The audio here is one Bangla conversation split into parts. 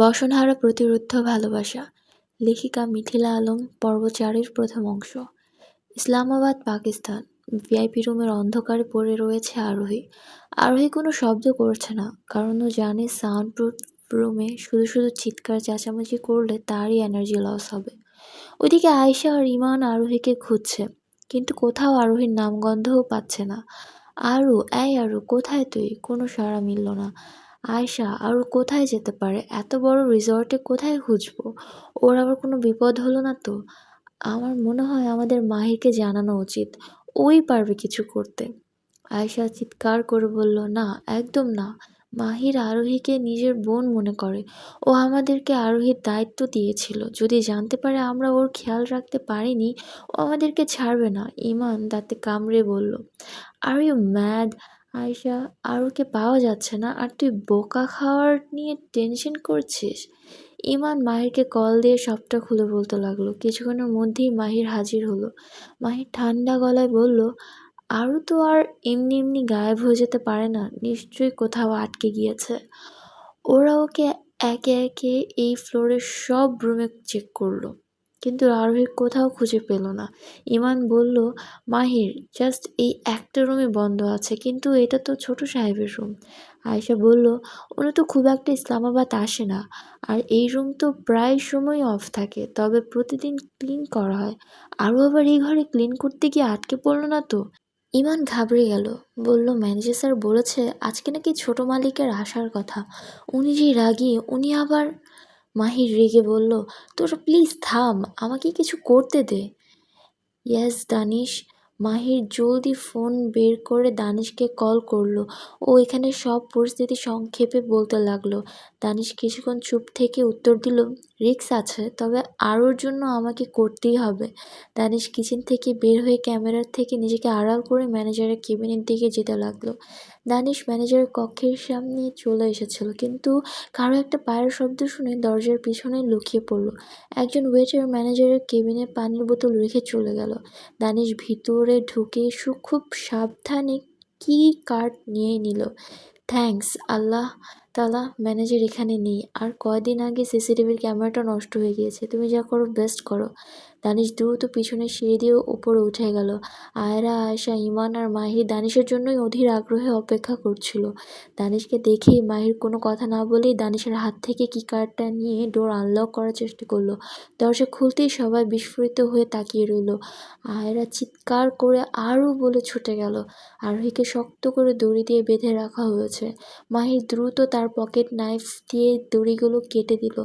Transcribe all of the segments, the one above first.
বসনহারা প্রতিরুদ্ধ ভালোবাসা। লেখিকা মিথিলা আলম পর্ব চারের প্রথম অংশ। ইসলামাবাদ, পাকিস্তান। ভিআইপি রুমের অন্ধকারে পড়ে রয়েছে আরোহী। আরোহী কোনো শব্দ করছে না, কারণ ও জানে সাউন্ড প্রুফ রুমে শুধু শুধু চিৎকার, চেঁচামেচি করলে তারই এনার্জি লস হবে। ওইদিকে আয়শা আর ইমান আরোহীকে খুঁজছে, কিন্তু কোথাও আরোহীর নামগন্ধও পাচ্ছে না। আরু, এই আরু, কোথায় তুই? কোনো সাড়া মিলল না। আয়শা আরও কোথায় যেতে পারে? এত বড় রিসর্টে কোথায় খুঁজবো? ওর আবার কোনো বিপদ হলো না তো? আমার মনে হয় আমাদের মাহিরকে জানানো উচিত। ওই পারবে কিছু করতে। আয়শা চিৎকার করে বলল, না, একদম না। মাহির আরোহীকে নিজের বোন মনে করে। ও আমাদেরকে আরোহীর দায়িত্ব দিয়েছিল। যদি জানতে পারে আমরা ওর খেয়াল রাখতে পারিনি, ও আমাদেরকে ছাড়বে না। ইমান তাতে কামড়ে বলল আর ইউ ম্যাড আয়শা আরুকে পাওয়া যাচ্ছে না। আর তুই বোকা খাওয়ার নিয়ে টেনশন করছিস? ইমান মাহিরকে কল দিয়ে সবটা খুলে বলতে লাগল। কিছুক্ষণের মধ্যেই মাহির হাজির হলো। মাহির ঠান্ডা গলায় বলল আরও তো আর এমনি এমনি গায়েব হয়ে যেতে পারে না। নিশ্চয়ই কোথাও আটকে গিয়েছে। ওরা ওকে একে একে এই ফ্লোরের সব রুমে চেক করল। কিন্তু আরোহী কোথাও খুঁজে পেল না। ইমান বলল, মাহির জাস্ট এই একটা রুমে বন্ধ আছে, কিন্তু এটা তো ছোট সাহেবের রুম আয়সা বলল, উনি তো খুব একটা ইসলামাবাদ আসে না। আর এই রুম তো প্রায় সময় অফ থাকে, তবে প্রতিদিন ক্লিন করা হয়। আরও আবার এই ঘরে ক্লিন করতে গিয়ে আটকে পড়ল না তো? ইমান ঘাবড়ে গেল, বলল, ম্যানেজার স্যার বলেছে, আজকে নাকি ছোট মালিকের আসার কথা। উনি যে রাগিয়ে উনি আবার মাহির রেগে বলল, তোরা প্লিজ থাম, আমাকে কিছু করতে দে। ইয়াস, দানিশ। মাহির জলদি ফোন বের করে দানিশকে কল করল। ও এখানে সব পরিস্থিতি সংক্ষেপে বলতে লাগল। দানিশ কিছুক্ষণ চুপ থেকে উত্তর দিল, রিক্স আছে, তবে আরোর জন্য আমাকে করতেই হবে। দানিশ কিচেন থেকে বের হয়ে ক্যামেরার থেকে নিজেকে আড়াল করে ম্যানেজারের কেবিনের দিকে যেতে লাগল। দানিশ ম্যানেজারের কক্ষের সামনে চলে এসেছিল, কিন্তু কারও একটা পায়ের শব্দ শুনে দরজার পিছনে লুকিয়ে পড়ল। একজন ওয়েটার ম্যানেজারের কেবিনে পানির বোতল রেখে চলে গেল। দানিশ ভিতরে ঢুকে সু খুব সাবধানে কি কার্ড নিয়ে নিল। থ্যাংকস আল্লাহ। তালা ম্যানেজার এখানে নেই। আর কয়দিন আগে সিসিটিভির ক্যামেরাটা নষ্ট হয়ে গিয়েছে। তুমি যা করো বেস্ট করো। দানিশ দ্রুত পিছনে সিঁড়ি দিয়ে ওপরে উঠে গেল। আয়রা আয়সা ইমান আর মাহির দানিশের জন্যই অধীর আগ্রহে অপেক্ষা করছিল। দানিশকে দেখেই মাহির কোনো কথা না বলেই দানিশের হাত থেকে কি কার্ডটা নিয়ে ডোর আনলক করার চেষ্টা করল। দরজা খুলতেই সবাই বিস্ফোরিত হয়ে তাকিয়ে রইল। আয়রা চিৎকার করে আরও বলে ছুটে গেল। আরোহীকে শক্ত করে দড়ি দিয়ে বেঁধে রাখা হয়েছে। মাহির দ্রুত তার পকেট নাইফ দিয়ে দড়িগুলো কেটে দিল।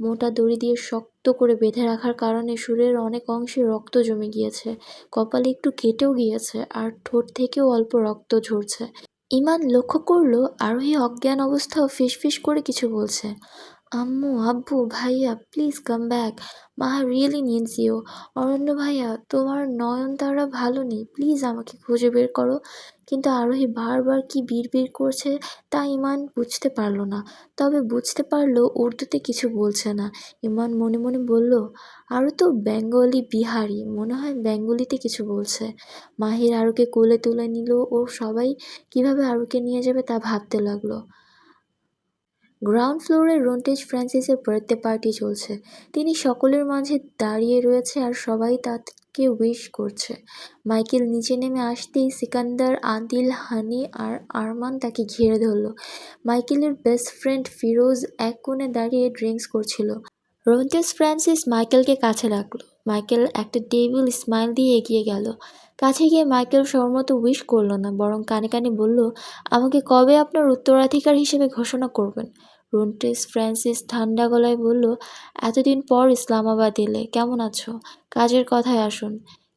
মোটা দড়ি দিয়ে শক্ত করে বেঁধে রাখার কারণে সুরের অনেক অংশে রক্ত জমে গিয়েছে। কপালে একটু কেটেও গিয়েছে আর ঠোঁট থেকেও অল্প রক্ত ঝরছে। ইমান লক্ষ্য করল, আরোহী অজ্ঞান অবস্থাও ফিসফিস করে কিছু বলছে। আম্মু, আব্বু, ভাইয়া, প্লিজ কাম ব্যাক। মা, রিয়েলি নিডস ইউ। অরণ্য ভাইয়া, তোমার নয়নতারা ভালো নেই। প্লিজ আমাকে খুঁজে বের করো। কিন্তু আরোহী বারবার কি বিড় করছে তা ইমান বুঝতে পারল না। তবে বুঝতে পারল উর্দুতে কিছু বলছে না। ইমান মনে মনে বলল আরও তো বেঙ্গলি বিহারি, মনে হয় বেঙ্গলিতে কিছু বলছে। মাহির আরোকে কোলে তুলে নিল ও সবাই কীভাবে আরোকে নিয়ে যাবে তা ভাবতে লাগল। গ্রাউন্ড ফ্লোরে রন্টেজ ফ্রান্সিসের বার্থডে পার্টি চলছে। তিনি সকলের মাঝে দাঁড়িয়ে রয়েছে আর সবাই তাকে উইশ করছে। মাইকেল নিচে নেমে আসতেই সিকান্দার আদিল, হানি আর আরমান তাকে ঘিরে ধরল। মাইকেলের বেস্ট ফ্রেন্ড ফিরোজ এক কোণে দাঁড়িয়ে ড্রিঙ্কস করছিল। রন্টেজ ফ্রান্সিস মাইকেলকে কাছে রাখল। মাইকেল একটা টেবিল স্মাইল দিয়ে এগিয়ে গেল। কাছে গিয়ে মাইকেল সর্বমতো উইশ করল না, বরং কানে কানে বলল, আমাকে কবে আপনার উত্তরাধিকার হিসেবে ঘোষণা করবেন? রন্টেস ফ্রান্সিস ঠান্ডা গলায় বলল, এতদিন পর ইসলামাবাদ এলে, কেমন আছো? কাজের কথায় আসুন।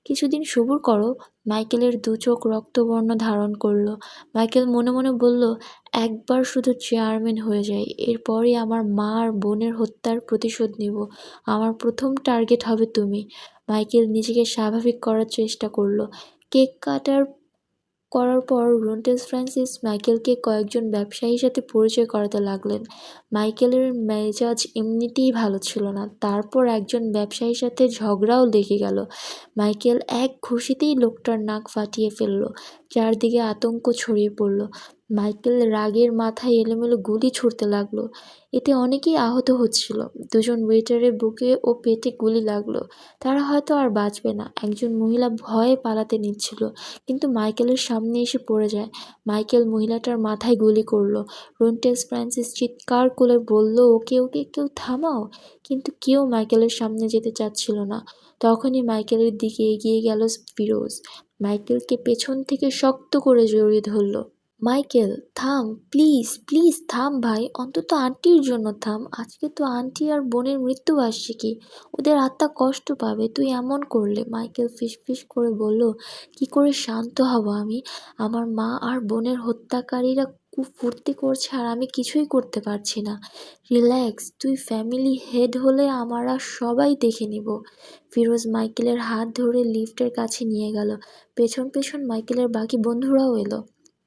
কিছুদিন সবুর করো। মাইকেলের দু চোখ রক্তবর্ণ ধারণ করল। মাইকেল মনে মনে বলল, একবার শুধু চেয়ারম্যান হয়ে যাই, এরপরই আমার মা আর বোনের হত্যার প্রতিশোধ নিব। আমার প্রথম টার্গেট হবে তুমি। মাইকেল নিজেকে স্বাভাবিক করার চেষ্টা করল। কেক কাটার করার পর রন্টেস ফ্রান্সিস মাইকেলকে কয়েকজন ব্যবসায়ীর সাথে পরিচয় করাতে লাগলেন। মাইকেলের মেজাজ এমনিতেই ভালো ছিল না। তারপর একজন ব্যবসায়ীর সাথে ঝগড়াও লেগে গেল। মাইকেল এক ঘুষিতেই লোকটার নাক ফাটিয়ে ফেলল। চারদিকে আতঙ্ক ছড়িয়ে পড়ল। মাইকেল রাগের মাথায় এলোমেলো গুলি ছুড়তে লাগল। এতে অনেকেই আহত হচ্ছিল। দুজন ওয়েটারের বুকে ও পেটে গুলি লাগল। তারা হয়তো আর বাঁচবে না। একজন মহিলা ভয়ে পালাতে নিচ্ছিল, কিন্তু মাইকেলের সামনে এসে পড়ে যায়। মাইকেল মহিলাটার মাথায় গুলি করল। রোনটেক্স ফ্রান্সিস চিৎকার করে বলল, ওকে ওকে, কেউ থামাও। কিন্তু কেউ মাইকেলের সামনে যেতে চাচ্ছিল না। তখনই মাইকেলের দিকে এগিয়ে গেল ফিরোজ। মাইকেলকে পেছন থেকে শক্ত করে জড়িয়ে ধরল। মাইকেল, থাম, প্লিজ প্লিজ, থাম ভাই। অন্তত আন্টির জন্য থাম। আজকে তো আন্টি আর বোনের মৃত্যু বার্ষিকী। ওদের আত্মা কষ্ট পাবে। তুই এমন করলে? মাইকেল ফিসফিস করে বলল, কি করে শান্ত হব আমি? আমার মা আর বোনের হত্যাকারীরা খুব ফুর্তি করছে আর আমি কিছুই করতে পারছি না। রিল্যাক্স, তুই ফ্যামিলি হেড হলে আমরা সবাই দেখে নিব। ফিরোজ মাইকেলের হাত ধরে লিফটের কাছে নিয়ে গেল। পেছন পেছন মাইকেলের বাকি বন্ধুরাও এলো।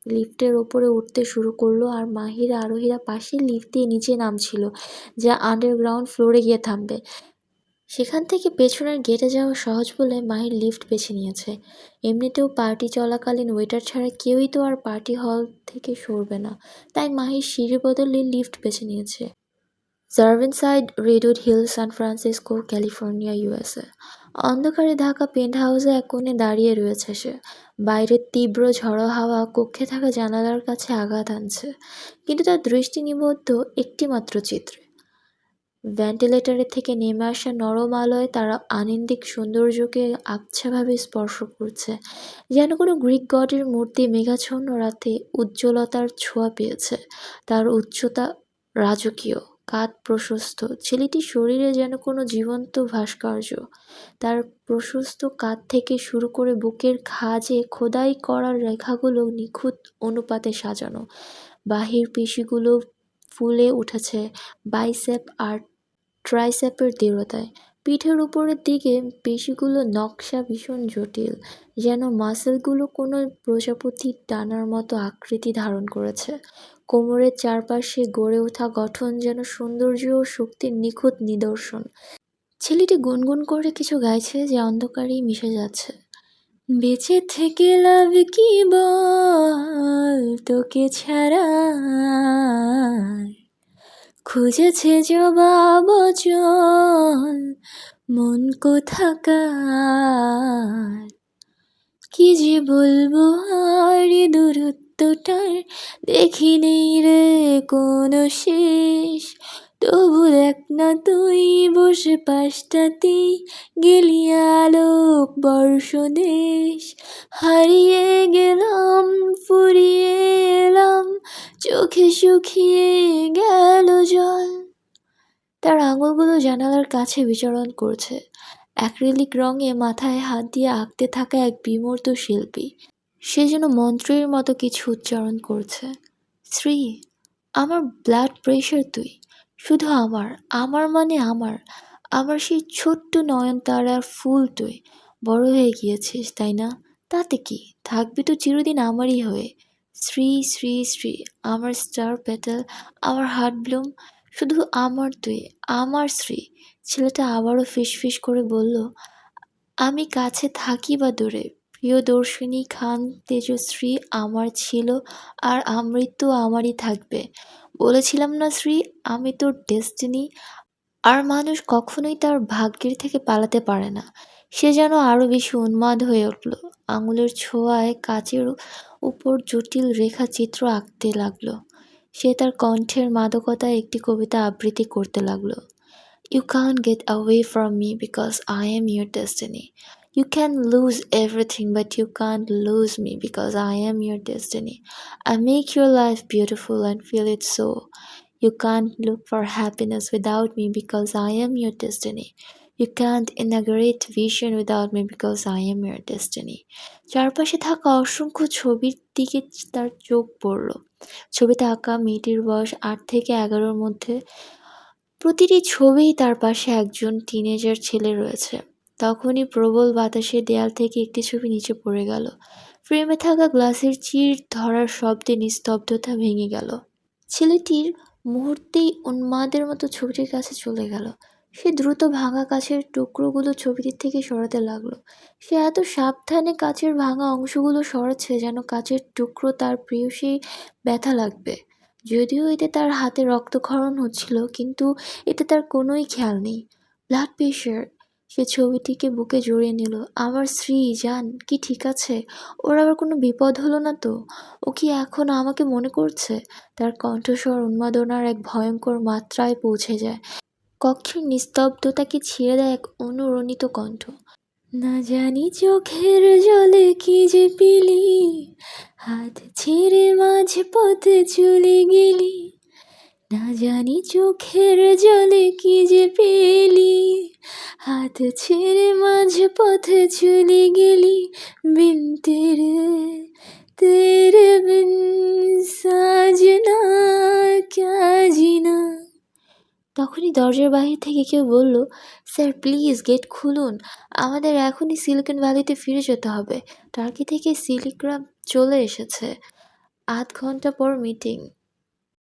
লিফটের ওপরে উঠতে শুরু করল আর মাহিরা আরোহীরা পাশেই লিফট দিয়ে নিচে নামছিল, যা আন্ডারগ্রাউন্ড ফ্লোরে গিয়ে থামবে। সেখান থেকে পেছনের গেটে যাওয়া সহজ বলে মাহির লিফট বেছে নিয়েছে। এমনিতেও পার্টি চলাকালীন ওয়েটার ছাড়া কেউই তো আর পার্টি হল থেকে সরবে না, তাই মাহির সিঁড়ির বদলে লিফট বেছে নিয়েছে। সার্ভেন্সাইড Redwood Hill San Francisco California USA অন্ধকারে ঢাকা পেন্ট হাউসে এক কোণে দাঁড়িয়ে রয়েছে সে। বাইরের তীব্র ঝড়ো হাওয়া কক্ষে থাকা জানালার কাছে আঘাত আনছে। কিন্তু তার দৃষ্টি নিবদ্ধ একটিমাত্র চিত্রে। ভেন্টিলেটরের থেকে নেমে আসা নরম আলোয় তারা আনন্দিক সৌন্দর্যকে আবছাভাবে স্পর্শ করছে। যেন কোনো গ্রিক গডের মূর্তি মেঘাচ্ছন্ন রাতে উজ্জ্বলতার ছোঁয়া পেয়েছে। তার উচ্চতা রাজকীয়। কাঁধ প্রশস্ত। ছেলেটির শরীরে যেন কোনো জীবন্ত ভাস্কর্য। তার প্রশস্ত কাঁধ থেকে শুরু করে বুকের খাজে খোদাই করার রেখাগুলো নিখুঁত অনুপাতে সাজানো। বাহির পেশিগুলো ফুলে উঠেছে বাইসেপ আর ট্রাইসেপের দৃঢ়তায়। পিঠের উপরের দিকে পেশিগুলো নকশা ভীষণ জটিল, যেন মাসেলগুলো কোনো প্রজাপতির টানার মতো আকৃতি ধারণ করেছে। কোমরের চারপাশে গড়ে ওঠা গঠন যেন সৌন্দর্য ও শক্তির নিখুঁত নিদর্শন। ছেলেটি গুনগুন করে কিছু গাইছে যে অন্ধকারেই মিশে যাচ্ছে। বেঁচে থেকে লাভ কি বল তোকে ছাড়া খুঁজেছে জবাব মন কোথাকার? কি যে বলব আর দূরত্বটার দেখি নেই রে কোনো শেষ। তবু দেখ না তুই বসে পাশটাতেই গেলি আলোক বর্ষ দেশ হারিয়ে গেলাম, ফুরিয়ে এলাম, চোখে শুকিয়ে গেল জল। তার আঙুলগুলো জানালার কাছে বিচরণ করছে। অ্যাক্রিলিক রঙে মাথায় হাত দিয়ে আঁকতে থাকা এক বিমূর্ত শিল্পী। সে যেন মন্ত্রের মতো কিছু উচ্চারণ করছে। শ্রী আমার ব্লাড প্রেশার তুই। শুধু আমার আমার মানে আমার। আমার সেই ছোট্ট নয়নতারার ফুল তুই। বড় হয়ে গিয়েছিস, তাই না? তাতে কি? থাকবি তো চিরদিন আমারই হয়ে। শ্রী শ্রী শ্রী আমার স্টার পেটাল আমার হার্ট ব্লুম শুধু আমার তুই, আমার শ্রী ছেলেটা আবারও ফিসফিস করে বলল, আমি কাছে থাকি বা দূরে। প্রিয় প্রিয়দর্শিনী খান তেজশ্রী আমার ছিল আর আমৃত্যু আমারই থাকবে। বলেছিলাম না শ্রী আমি তোর ডেস্টিনি। আর মানুষ কখনোই তার ভাগ্যের থেকে পালাতে পারে না। সে যেন আরও বেশি উন্মাদ হয়ে উঠল। আঙুলের ছোঁয়ায় কাচের উপর জটিল রেখা চিত্র আঁকতে লাগল। সে তার কণ্ঠের মাদকতায় একটি কবিতা আবৃত্তি করতে লাগল। You can get away from me because I am your destiny you can lose everything but you can lose me because I am your destiny I make your life beautiful and feel it so you can look for happiness without me because I am your destiny you can't integrate vision without me because I am your destiny চারপাশে থাকা অসংখ্য ছবির দিকে তার চোখ পড়ল। ছবিতে আঁকা মেয়েটির বয়স আট থেকে এগারোর মধ্যে। প্রতিটি ছবিই তার পাশে একজন টিনেজার ছেলে রয়েছে। তখনই প্রবল বাতাসে দেয়াল থেকে একটি ছবি নিচে পড়ে গেল। ফ্রেমে থাকা গ্লাসের চির ধরার শব্দে নিস্তব্ধতা ভেঙে গেল। ছেলেটির মুহূর্তেই উন্মাদের মতো ছবিটির কাছে চলে গেল। সে দ্রুত ভাঙা কাচের টুকরোগুলো ছবিটির থেকে সরাতে লাগল। সে এত সাবধানে কাচের ভাঙা অংশগুলো সরাচ্ছে যেন কাচের টুকরো তার প্রেয়সী ব্যথা লাগবে। যদিও এতে তার হাতে রক্তক্ষরণ হচ্ছিল, কিন্তু এতে তার কোনোই খেয়াল নেই। ব্লাড প্রেশার সে ছবিটিকে বুকে জড়িয়ে নিল। আমার স্ত্রী, জান, কি ঠিক আছে? ওর আবার কোনো বিপদ হলো না তো? ও কি এখন আমাকে মনে করছে? তার কণ্ঠস্বর উন্মাদনার এক ভয়ঙ্কর মাত্রায় পৌঁছে যায়। কক্ষের নিস্তব্ধতাকে ছিঁড়ে দেয় এক অনুরণিত কণ্ঠ। না জানি চোখের জলে কি যে পিলি, হাত ছেড়ে মাঝে পথে চলে গেলি। না জানি চোখের জলে কি যে পেলি, হাত ছেড়ে মাঝে পথে চলে গেলি। বিন তেরে তেরে দরজার বাহির থেকে কেউ বলল, স্যার, প্লিজ গেট খুলুন। আমাদের এখনই সিলিকন ভ্যালিতে ফিরে যেতে হবে। টার্কি থেকে সিলিগ্রাম চলে এসেছে। আধ ঘণ্টা পর মিটিং।